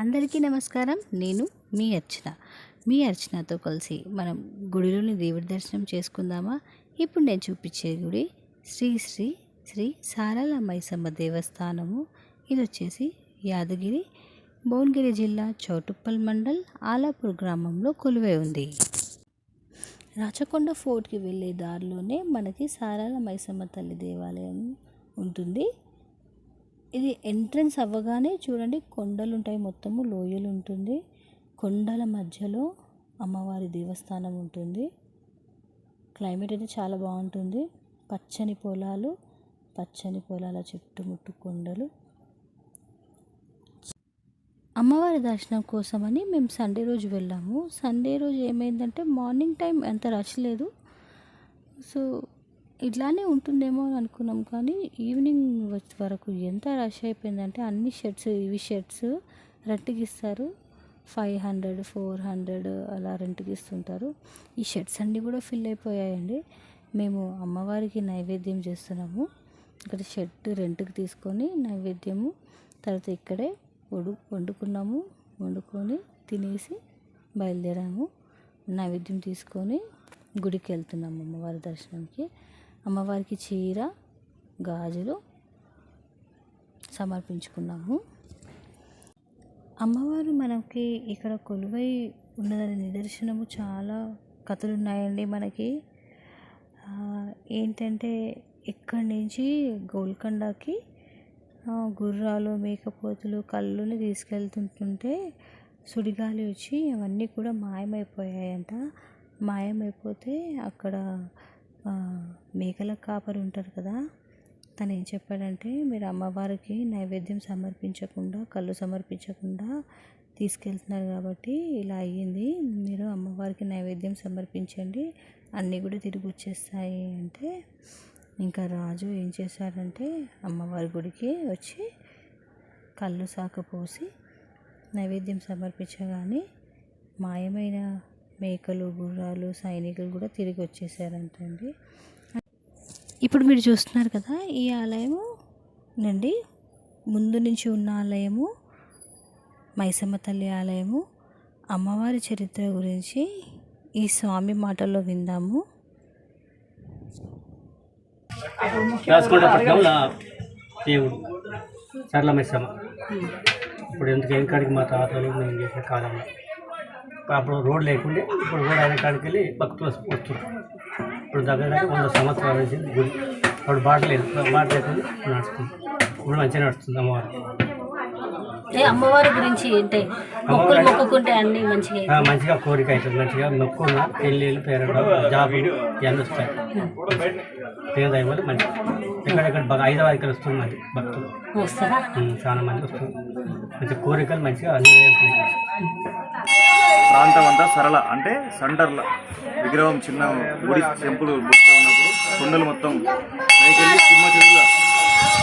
అందరికీ నమస్కారం. నేను మీ అర్చన. మీ అర్చనతో కలిసి మనం గుడిలోని దేవుడి దర్శనం చేసుకుందామా? ఇప్పుడు నేను చూపించే గుడి శ్రీ శ్రీ శ్రీ సారల మైసమ్మ దేవస్థానము. ఇది వచ్చేసి యాదగిరి భువనగిరి జిల్లా చౌటుప్పల్ మండల్ ఆలాపూర్ గ్రామంలో కొలువై ఉంది. రాచకొండ ఫోర్ట్కి వెళ్ళే దారిలోనే మనకి సారాల మైసమ్మ తల్లి దేవాలయం ఉంటుంది. ఇది ఎంట్రన్స్ అవ్వగానే చూడండి కొండలు ఉంటాయి మొత్తము లోయలు ఉంటుంది కొండల మధ్యలో అమ్మవారి దేవస్థానం ఉంటుంది. క్లైమేట్ అయితే చాలా బాగుంటుంది. పచ్చని పొలాలు పచ్చని పొలాల చుట్టుముట్టు కొండలు. అమ్మవారి దర్శనం కోసమని మేము సండే రోజు వెళ్ళాము. సండే రోజు ఏమైందంటే మార్నింగ్ టైం అంత రష్ లేదు. సో ఇట్లానే ఉంటుందేమో అని అనుకున్నాం. కానీ ఈవినింగ్ వరకు ఎంత రష్ అయిపోయిందంటే అన్ని షర్ట్స్ ఇవి షర్ట్స్ రెంట్కి ఇస్తారు. ఫైవ్ హండ్రెడ్ ఫోర్ హండ్రెడ్ అలా రెంట్కి ఇస్తుంటారు. ఈ షర్ట్స్ అన్నీ కూడా ఫిల్ అయిపోయాయండి. మేము అమ్మవారికి నైవేద్యం చేస్తున్నాము. ఇక్కడ షర్ట్ రెంట్కి తీసుకొని నైవేద్యము తర్వాత ఇక్కడే వడు వండుకున్నాము. వండుకొని తినేసి బయలుదేరాము. నైవేద్యం తీసుకొని గుడికి వెళ్తున్నాము అమ్మవారి దర్శనంకి. అమ్మవారికి చీర గాజులు సమర్పించుకున్నాము. అమ్మవారు మనకి ఇక్కడ కొలువై ఉన్నదని నిదర్శనము. చాలా కథలు ఉన్నాయండి మనకి ఏంటంటే ఇక్కడి నుంచి గోల్కొండకి గుర్రాలు మేకపోతులు కళ్ళుని తీసుకెళ్తుంటుంటే సుడిగాలి వచ్చి అవన్నీ కూడా మాయమైపోయాయంట. మాయమైపోతే అక్కడ మేకల కాపరి ఉంటారు కదా తను ఏం చెప్పాడంటే మీరు అమ్మవారికి నైవేద్యం సమర్పించకుండా కళ్ళు సమర్పించకుండా తీసుకెళ్తున్నారు కాబట్టి ఇలా అయ్యింది. మీరు అమ్మవారికి నైవేద్యం సమర్పించండి అన్నీ కూడా తిరిగి వచ్చేస్తాయి. అంటే ఇంకా రాజు ఏం చేశాడంటే అమ్మవారి గుడికి వచ్చి కళ్ళు సాక పోసి నైవేద్యం సమర్పించగానే మాయమైన మేకలు గుర్రాలు సైనికులు కూడా తిరిగి వచ్చేసారంటండి. ఇప్పుడు మీరు చూస్తున్నారు కదా ఈ ఆలయము నుండి ముందు నుంచి ఉన్న ఆలయము మైసమ్మ తల్లి ఆలయము అమ్మవారి చరిత్ర గురించి ఈ స్వామి మాటల్లో విందాము. దేవుడు సరళమేశ్వమ ఇప్పుడు ఎందుకు ఏం కాడికి మా తాతలు మేము చేసే కాలంలో అప్పుడు రోడ్ లేకుండే ఇప్పుడు రోడ్ అయిన కాడికి వెళ్ళి భక్తులు వస్తున్నారు. ఇప్పుడు దగ్గర దగ్గర వంద సంవత్సరాల నుంచి గుడి. అప్పుడు బాట లేదు. బాట లేకుండా ఇప్పుడు నడుస్తుంది. ఇప్పుడు మంచిగా నడుస్తుంది అమ్మవారు. అమ్మవారి గురించి ఏంటి? మొక్కులు మొక్కుకుంటే అన్ని మంచిగా ఆ, మంచిగా కోరిక అవుతుంది. మంచిగా మొక్కున్న పెళ్ళిళ్ళు పేరెంట్ జాబ్ ఇవన్నీ వస్తాయి. పేద వల్ల మంచి ఎక్కడెక్కడ బాగా ఐదవ ఇక్కడ వస్తుంది భక్తులు. చాలా మంది వస్తుంది మంచి కోరికలు మంచిగా అన్ని. ప్రాంతం అంతా సరళ అంటే సెంటర్లో విగ్రహం చిన్న గుడి టెంపుల్ ఉన్నప్పుడు కొండలు మొత్తం పైకెళ్ళి చిన్న చెరువుగా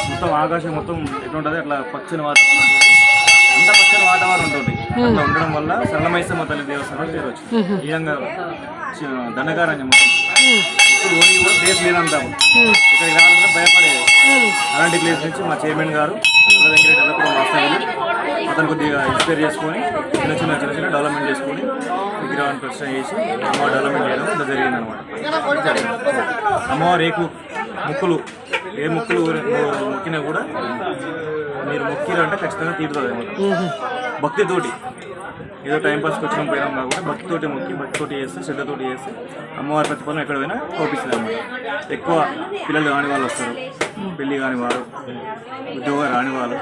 మొత్తం ఆకాశం మొత్తం ఎట్లుంటుంది అట్లా పచ్చని వాతావరణం ఉంటుంది. అంత పచ్చని వాతావరణం ఉంటుంది. అట్లా ఉండడం వల్ల సరళమైసమ్మ తల్లి దేవస్థానం పేరు వచ్చింది. ఈ విధంగా దండకారణ్యం మొత్తం ఇప్పుడు ఓన్లీ కూడా ప్లేస్ లేదంటాము. ఇక్కడికి రావాలంటే భయపడేది. అలాంటి ప్లేస్ నుంచి మా చైర్మన్ గారు దగ్గర డెవలప్మెంట్ వాస్తవ్యులు అతను కొద్దిగా ఇన్స్పైర్ చేసుకొని చిన్న చిన్న చిన్న చిన్న డెవలప్మెంట్ చేసుకొని విగ్రహాన్ని ప్రశ్న చేసి అమ్మవారు డెవలప్మెంట్ చేయడం ఇలా జరిగింది అనమాట అమ్మవారు ఏకు ముక్కులు ఏ ముక్కులు మొక్కినా కూడా మీరు మొక్కిరు అంటే ఖచ్చితంగా తీరుతుంది అనమాట భక్తితోటి ఏదో టైం పాస్కి వచ్చిన పోయినాం కాకుండా భక్తితోటి మొక్కి భక్తితోటి చేస్తే శ్రద్ధతోటి చేస్తే అమ్మవారి ప్రతిఫలం ఎక్కడ పోయినా కోపిస్తుంది అనమాట ఎక్కువ పిల్లలు కాని వాళ్ళు వస్తారు. పెళ్ళి కాని వారు ఉద్యోగం రాని వాళ్ళు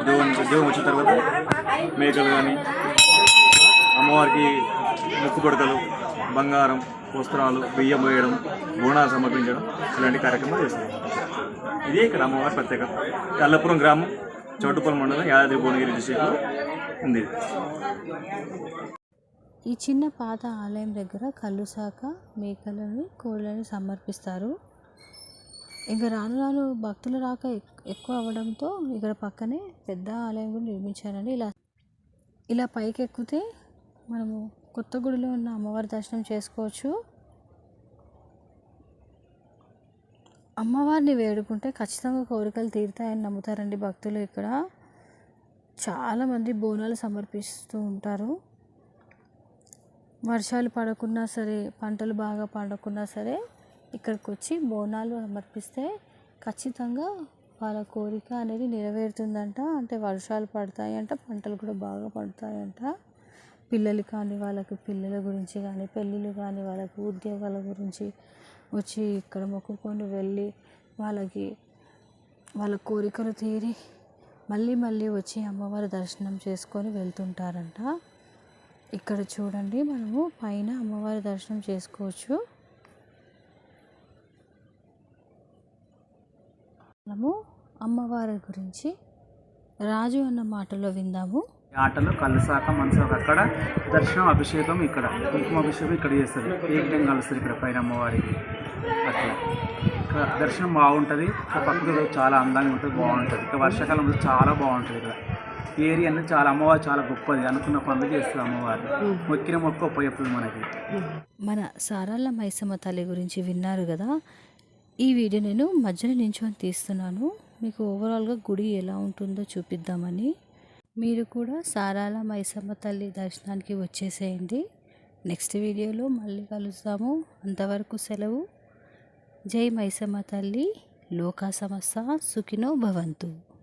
ఉద్యోగం ఉద్యోగం వచ్చిన తర్వాత మేకలు కానీ అమ్మవారికి ముక్కు పొడకలు బంగారం వస్త్రాలు బియ్యం పోయడం బోనాలు సమర్పించడం ఇలాంటి కార్యక్రమాలు చేస్తారు ఇది ఇక్కడ అమ్మవారి ప్రత్యేకత కల్లపురం గ్రామం చౌటుపల్లి మండలం యాదాద్రి భువనగిరి డిస్టిక్లో ఉంది. ఈ చిన్న పాత ఆలయం దగ్గర కళ్ళు శాఖ మేకలని కోళ్ళని సమర్పిస్తారు. ఇంకా రాను రాను భక్తుల రాక ఎక్- ఎక్కువ అవ్వడంతో ఇక్కడ పక్కనే పెద్ద ఆలయం కూడా నిర్మించారండి. ఇలా ఇలా పైకి ఎక్కితే మనము కొత్త గుడిలో ఉన్న అమ్మవారి దర్శనం చేసుకోవచ్చు. అమ్మవారిని వేడుకుంటే ఖచ్చితంగా కోరికలు తీరుతాయని నమ్ముతారండి భక్తులు ఇక్కడ. చాలామంది బోనాలు సమర్పిస్తూ ఉంటారు. వర్షాలు పడకున్నా సరే పంటలు బాగా పండకున్నా సరే ఇక్కడికి వచ్చి బోనాలు సమర్పిస్తే ఖచ్చితంగా వాళ్ళ కోరిక అనేది నెరవేరుతుందంట. అంటే వర్షాలు పడతాయంట పంటలు కూడా బాగా పడతాయంట. పిల్లలు కానీ వాళ్ళకి పిల్లల గురించి కానీ పెళ్ళిళ్ళు కానీ వాళ్ళకి ఉద్యోగాల గురించి వచ్చి ఇక్కడ మొక్కుకొని వెళ్ళి వాళ్ళకి వాళ్ళ కోరికలు తీరి మళ్ళీ మళ్ళీ వచ్చి అమ్మవారి దర్శనం చేసుకొని వెళ్తుంటారంట. ఇక్కడ చూడండి మనము పైన అమ్మవారి దర్శనం చేసుకోవచ్చు. మనము అమ్మవారి గురించి రాజు అన్న మాటలో విందాము. ఆటలో కలుసాక మనసాక అక్కడ దర్శనం అభిషేకం ఇక్కడ. కుంకుమ అభిషేకం ఇక్కడ చేస్తారు. ఏకటం కలుస్తారు ఇక్కడ పైన అమ్మవారికి. అట్లా. ఇక్కడ దర్శనం బాగుంటుంది. ఇక్కడ పక్కన చాలా అందంగా ఉంటుంది బాగుంటుంది. ఇక్కడ వర్షాకాలంలో చాలా బాగుంటుంది ఇక్కడ. ఏరియా అనేది చాలా అమ్మవారు చాలా గొప్పది. అనుకున్న పనులు చేస్తుంది అమ్మవారు. మొక్కిన మొక్క ఒప్ప చెప్తుంది మనకి. మన సారాళ్ళ మైసమ్మ తల్లి గురించి విన్నారు కదా. ఈ వీడియో నేను మధ్యలో నించుని తీస్తున్నాను. మీకు ఓవరాల్గా గుడి ఎలా ఉంటుందో చూపిద్దామని. మీరు కూడా సారాల మైసమ్మ తల్లి దర్శనానికి వచ్చేసేయండి. నెక్స్ట్ వీడియోలో మళ్ళీ కలుస్తాము అంతవరకు సెలవు. జై మైసమ్మ తల్లి. లోకా సమస్త సుఖినో భవంతు.